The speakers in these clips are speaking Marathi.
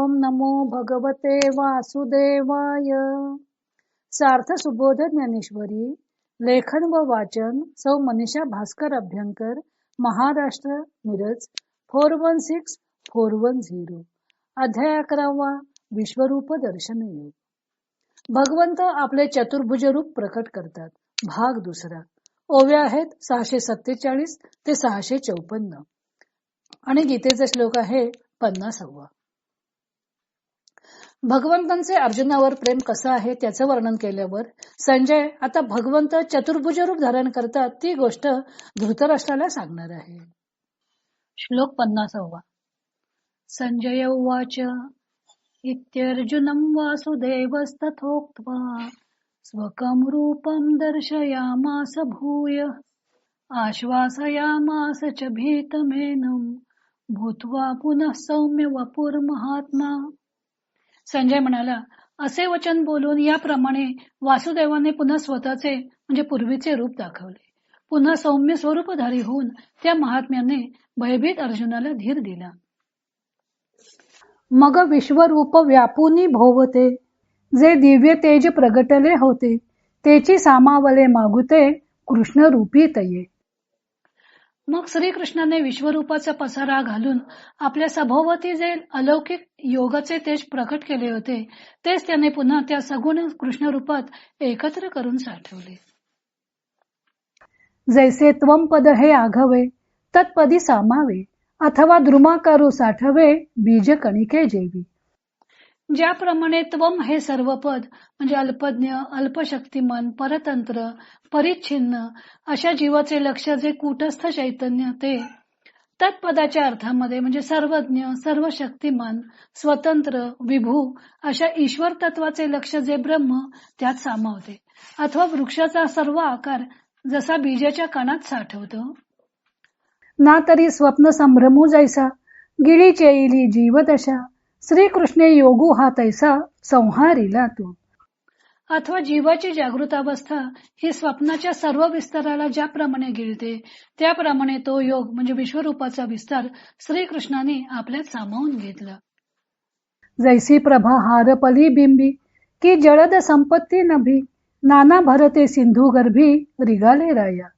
ओम नमो भगवते वासुदेवाय. सार्थ सुबोध ज्ञानेश्वरी लेखन व वाचन Sau Manisha Bhaskar Abhyankar Maharashtra Miraj four one six four one zero. अध्याय अकरावा विश्वरूप दर्शन योग. भगवंत आपले चतुर्भुज रूप प्रकट करतात. भाग दुसरा. ओव्या आहेत सहाशे सत्तेचाळीस ते सहाशे चौपन्न. आणि गीतेचा श्लोक आहे पन्नासावा. भगवंतांचे अर्जुनावर प्रेम कसं आहे त्याचं वर्णन केल्यावर संजय आता भगवंत चतुर्भुज रूप धारण करतात ती गोष्ट धृतराष्ट्राला सांगणार आहे. श्लोक पन्नासावा. संजय उवाच इत्यर्जुनं वासुदेवस्तथोक्त्वा स्वकं रूपं दर्शयामास भूय आश्वासयामास च भीतमेनं भूत्वा पुनः सौम्य वपुर महात्मा। संजय म्हणाला असे वचन बोलून याप्रमाणे वासुदेवाने पुन्हा स्वतःचे म्हणजे पूर्वीचे रूप दाखवले. पुन्हा सौम्य स्वरूपधारी होऊन त्या महात्म्याने भयभीत अर्जुनाला धीर दिला. मग विश्वरूप व्यापुनी भोवते. जे दिव्य तेज प्रगटले होते तेची सामावले मागुते कृष्ण रूपी तये. मग श्रीकृष्णाने विश्वरूपाचा पसारा घालून आपल्या सभोवती जे अलौकिक योगाचे तेज प्रकट केले होते तेच त्याने पुन्हा त्या सगुण कृष्ण रूपात एकत्र करून साठवले. जैसे त्वम पद हे आघवे तत्पदी सामावे अथवा द्रुमाकारू साठवे बीज कणिके जेवी. ज्याप्रमाणे त्वम हे सर्व पद म्हणजे अल्पज्ञ अल्पशक्तिमान परतंत्र परिच्छिन्न अशा जीवाचे लक्ष जे कुटस्थ चैतन्य ते तत्पदाच्या अर्थामध्ये म्हणजे सर्वज्ञ सर्व शक्तिमान स्वतंत्र विभू अशा ईश्वर तत्वाचे लक्ष जे ब्रह्म त्यात सामावते. अथवा वृक्षाचा सर्व आकार जसा बीजाच्या कणात साठवतो. ना तरी स्वप्न संभ्रमू जायसा गिळी चेईली जीवदशा श्रीकृष्णे योगू हा तैसा संहारीला तू. अथवा जीवाची जागृत अवस्था ही स्वप्नाच्या सर्व विस्ताराला ज्याप्रमाणे गिळते त्याप्रमाणे तो योग म्हणजे विश्वरूपाचा विस्तार श्रीकृष्णाने आपल्यात सामावून घेतला. जैसी प्रभा हारपली बिंबी की जळद संपत्ती नभी नाना भरते सिंधू गर्भी रिगाले राया.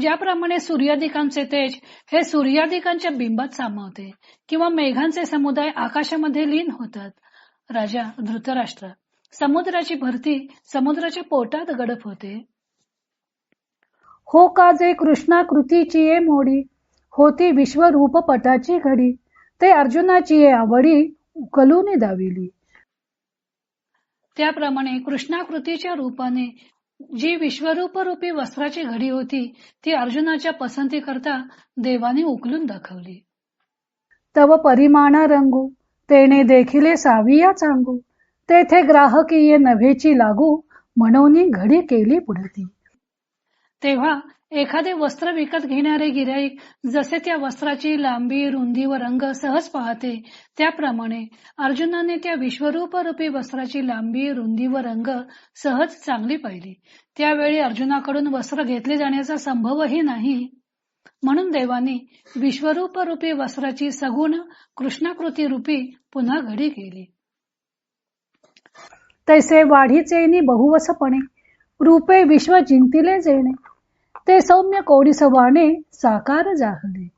ज्याप्रमाणे सूर्यादिकांचे तेज हे सूर्यादिकांच्या बिंबात सामावते किंवा मेघांचे समुदाय आकाशामध्ये लीन होतात. राजा धृतराष्ट्र समुद्राची भरती समुद्राच्या पोटात गडप होते. हो का जे कृष्णाकृतीची ये मोडी होती विश्वरूप पटाची घडी ते अर्जुनाची ये आवडी उकलून दाविली. त्याप्रमाणे कृष्णाकृतीच्या रूपाने जी विश्वरूप रूपी वस्त्राची घडी होती ती अर्जुनाच्या पसंती करता देवाने उकलून दाखवली. तव परिमाणा रंगू तेने देखिले साविया सांगू तेथे ग्राहकीय नभेची लागू म्हणून घडी केली पुढती. तेव्हा एखादे वस्त्र विकत घेणारे गिराईक जसे त्या वस्त्राची लांबी रुंदी व रंग सहज पाहते त्याप्रमाणे अर्जुनाने त्या विश्वरूप रूपी वस्त्राची लांबी रुंदी व रंग सहज चांगली पाहिली. त्यावेळी अर्जुनाकडून वस्त्र घेतले जाण्याचा संभवही नाही. म्हणून देवाने विश्वरूप रूपी वस्त्राची सगुण कृष्णाकृती रूपी पुन्हा घडी केली. तैसे वाढीचे बहुवसपणे रूपे विश्व जिंतिले जेणे. ते सौम्य कोडीसवाने साकार जाहले.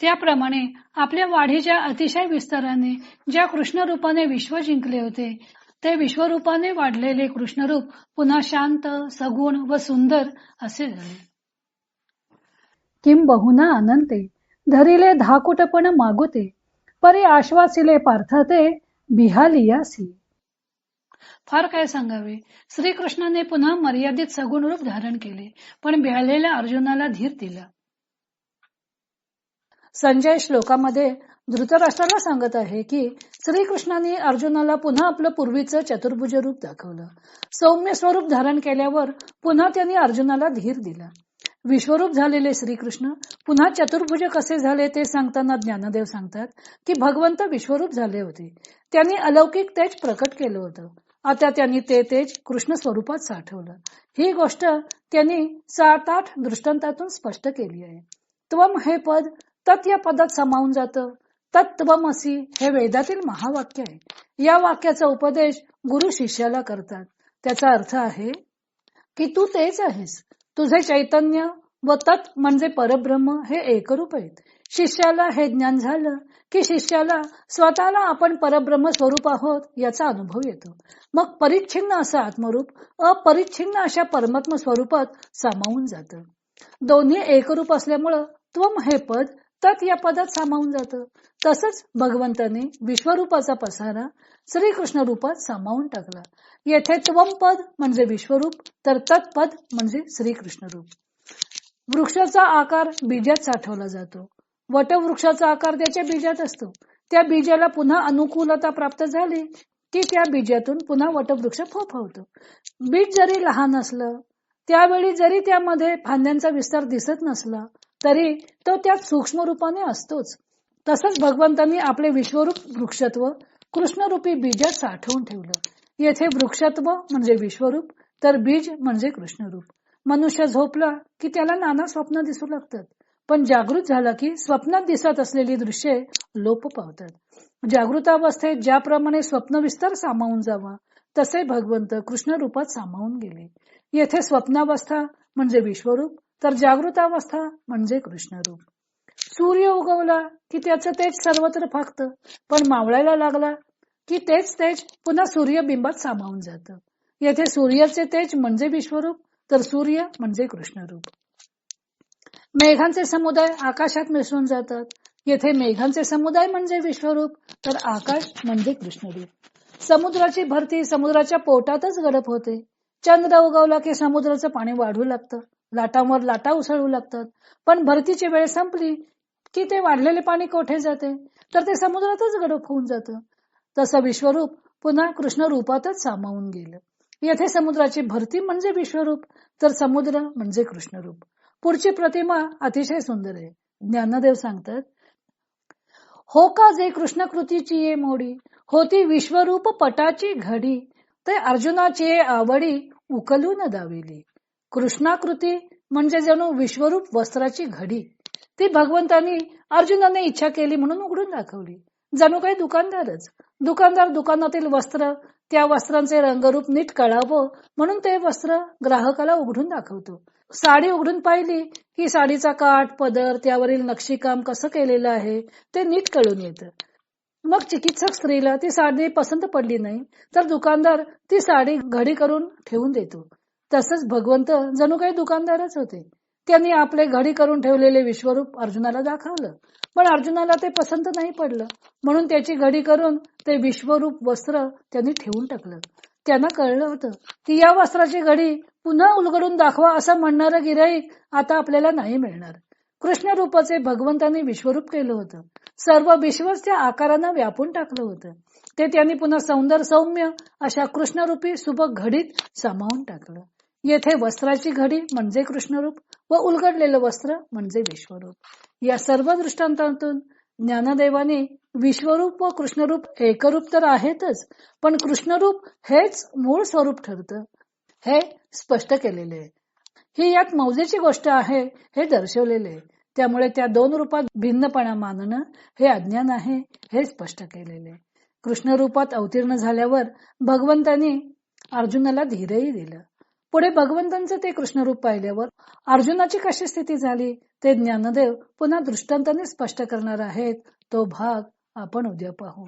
त्याप्रमाणे आपल्या वाढीच्या अतिशय विस्ताराने ज्या कृष्ण रूपाने विश्व जिंकले होते ते विश्वरूपाने वाढलेले कृष्णरूप पुन्हा शांत सगुण व सुंदर असे झाले. किम बहुना अनंते धरिले धाकुटपण मागुते परी आश्वासिले पार्थते बिहालियासी. फार काय सांगावे? श्रीकृष्णाने पुन्हा मर्यादित सगुण रूप धारण केले पण बिहालेल्या अर्जुनाला धीर दिला. संजय श्लोकामध्ये धृतराष्ट्राला सांगत आहे की श्रीकृष्णाने अर्जुनाला पुन्हा आपलं पूर्वीचं चतुर्भुज रूप दाखवलं. सौम्य स्वरूप धारण केल्यावर पुन्हा त्यांनी अर्जुनाला धीर दिला. विश्वरूप झालेले श्रीकृष्ण पुन्हा चतुर्भुज कसे झाले ते सांगताना ज्ञानदेव सांगतात की भगवंत विश्वरूप झाले होते. त्यांनी अलौकिक तेज प्रकट केलं होतं. आता त्यांनी ते तेज कृष्ण स्वरूपात साठवलं. ही गोष्ट त्यांनी सात आठ दृष्टांतातून स्पष्ट केली आहे. त्वम हे पद तत् या पदात समावून जातं. तत्वमसी हे वेदातील महावाक्य आहे. या वाक्याचा उपदेश गुरु शिष्याला करतात. त्याचा अर्थ आहे की तू तेच आहेस. तुझे चैतन्य व तत् म्हणजे परब्रह्म हे एकरूप आहेत. शिष्याला हे ज्ञान झालं की शिष्याला स्वतःला आपण परब्रह्म स्वरूप आहोत याचा अनुभव येतो. मग परिच्छिन्न असं आत्मरूप अपरिच्छिन्न अशा परमात्म स्वरूपात सामावून जातं. दोन्ही एकरूप असल्यामुळं त्वम हे पद तत् या पदात सामावून जातं. तसंच भगवंताने विश्वरूपाचा पसारा श्रीकृष्ण रूपात सामावून टाकला. येथे त्वम पद म्हणजे विश्वरूप तर तत्पद म्हणजे श्रीकृष्ण रूप. वृक्षाचा आकार बीजात साठवला जातो. वटवृक्षाचा आकार त्याच्या बीजात असतो. त्या बीजाला पुन्हा अनुकूलता प्राप्त झाली की त्या बीजातून पुन्हा वटवृक्ष फोफावतो. बीज जरी लहान असलं त्यावेळी जरी त्यामध्ये फांद्यांचा विस्तार दिसत नसला तरी तो त्यात सूक्ष्म रूपाने असतोच. तसंच भगवंतांनी आपले विश्वरूप वृक्षत्व कृष्णरूपी बीजात साठवून ठेवलं. येथे वृक्षत्व म्हणजे विश्वरूप तर बीज म्हणजे कृष्णरूप. मनुष्य झोपला की त्याला नाना स्वप्न दिसू लागतात. पण जागृत झाला की स्वप्नात दिसत असलेली दृश्ये लोप पावतात. जागृतावस्थेत ज्याप्रमाणे स्वप्न विस्तार सामावून जावा तसे भगवंत कृष्ण रूपात सामावून गेले. येथे स्वप्नावस्था म्हणजे विश्वरूप तर जागृतावस्था म्हणजे कृष्णरूप. सूर्य उगवला की त्याचं तेज सर्वत्र फाकतं पण मावळायला लागला की तेच तेज पुन्हा सूर्यबिंबात सामावून जातं. येथे सूर्याचे तेज म्हणजे विश्वरूप तर सूर्य म्हणजे कृष्णरूप. मेघांचे समुदाय आकाशात मिसळून जातात. येथे मेघांचे समुदाय म्हणजे विश्वरूप तर आकाश म्हणजे कृष्णरूप. समुद्राची भरती समुद्राच्या पोटातच गडप होते. चंद्र उगवला की समुद्राचं पाणी वाढू लागतं. लाटांवर लाटा उसळू लागतात. पण भरतीची वेळ संपली की ते वाढलेले पाणी कोठे जाते? तर ते समुद्रातच गडप होऊन जातं. तसं विश्वरूप पुन्हा कृष्ण रूपातच सामावून गेलं. येथे समुद्राची भरती म्हणजे विश्वरूप तर समुद्र म्हणजे कृष्णरूप. पुढची प्रतिमा अतिशय सुंदर आहे. ज्ञानदेव सांगतात हो का जे कृष्ण कृतीची ये मोडी? होती विश्वरूप पटाची घडी? ते अर्जुनाची आवडी उकलून दाविली. कृष्णाकृती म्हणजे जणू विश्वरूप वस्त्राची घडी. ती भगवंतानी अर्जुनाने इच्छा केली म्हणून उघडून दाखवली. जणू काही दुकानदारच. दुकानदार दुकानातील वस्त्र त्या वस्त्रांचे रंगरूप नीट कळावं म्हणून ते वस्त्र ग्राहकाला उघडून दाखवतो. साडी उघडून पाहिली की साडीचा काठ पदर त्यावरील नक्षीकाम कसं केलेलं आहे ते नीट कळून येतं. मग चिकित्सक स्त्रीला ती साडी पसंत पडली नाही तर दुकानदार ती साडी घडी करून ठेवून देतो. तसंच भगवंत जणू काही दुकानदारच होते. त्यांनी आपले घडी करून ठेवलेले विश्वरूप अर्जुनाला दाखवलं. पण अर्जुनाला ते पसंत नाही पडलं. म्हणून त्याची घडी करून ते विश्वरूप वस्त्र त्यांनी ठेवून टाकलं. त्यांना कळलं होतं की या वस्त्राची घडी पुन्हा उलगडून दाखवा असं म्हणणारं गिराईक आता आपल्याला नाही मिळणार. कृष्ण रूपाचे भगवंतांनी विश्वरूप केलं होतं. सर्व विश्वच त्या आकारानं व्यापून टाकलं होतं. ते त्यांनी पुन्हा सौंदर्य सौम्य अशा कृष्णरूपी सुबक घडीत सामावून टाकलं. येथे वस्त्राची घडी म्हणजे कृष्णरूप व उलगडलेलं वस्त्र म्हणजे विश्वरूप. या सर्व दृष्टांतातून ज्ञानदेवाने विश्वरूप व कृष्णरूप एकरूप तर आहेतच पण कृष्णरूप हेच मूळ स्वरूप ठरतं हे स्पष्ट केलेले आहे. ही यात मौजेची गोष्ट आहे हे दर्शवलेले त्यामुळे त्या दोन रूपात भिन्नपणा मानणं हे अज्ञान आहे हे स्पष्ट केलेले कृष्ण रूपात अवतीर्ण झाल्यावर भगवंतानी अर्जुनाला धीरही दिलं. पुढे भगवंतांचं ते कृष्णरूप पाहिल्यावर अर्जुनाची कशी स्थिती झाली ते ज्ञानदेव पुन्हा दृष्टांताने स्पष्ट करणार आहेत. तो भाग आपण उद्या पाहू.